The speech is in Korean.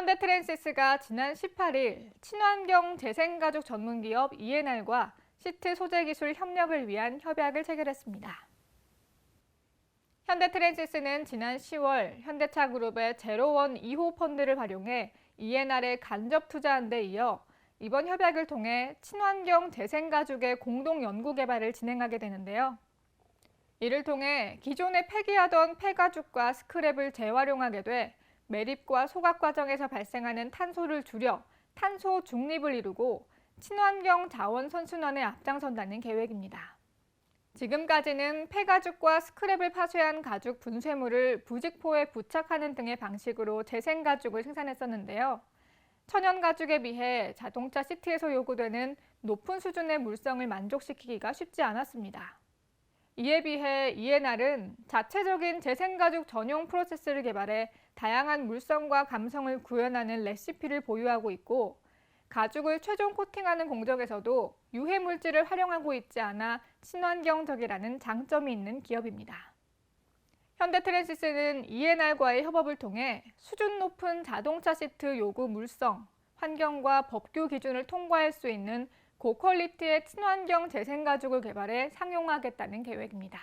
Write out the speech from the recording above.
현대트랜시스가 지난 18일 친환경 재생가죽 전문기업 ENR과 시트 소재 기술 협력을 위한 협약을 체결했습니다. 현대트랜시스는 지난 10월 현대차 그룹의 제로원 2호 펀드를 활용해 ENR에 간접 투자한 데 이어 이번 협약을 통해 친환경 재생가죽의 공동 연구 개발을 진행하게 되는데요. 이를 통해 기존에 폐기하던 폐가죽과 스크랩을 재활용하게 돼 매립과 소각 과정에서 발생하는 탄소를 줄여 탄소 중립을 이루고 친환경 자원 선순환에 앞장선다는 계획입니다. 지금까지는 폐가죽과 스크랩을 파쇄한 가죽 분쇄물을 부직포에 부착하는 등의 방식으로 재생가죽을 생산했었는데요. 천연 가죽에 비해 자동차 시트에서 요구되는 높은 수준의 물성을 만족시키기가 쉽지 않았습니다. 이에 비해 ENR은 자체적인 재생가죽 전용 프로세스를 개발해 다양한 물성과 감성을 구현하는 레시피를 보유하고 있고 가죽을 최종 코팅하는 공정에서도 유해 물질을 활용하고 있지 않아 친환경적이라는 장점이 있는 기업입니다. 현대트랜시스는 ENR과의 협업을 통해 수준 높은 자동차 시트 요구 물성, 환경과 법규 기준을 통과할 수 있는 고퀄리티의 친환경 재생가죽을 개발해 상용화하겠다는 계획입니다.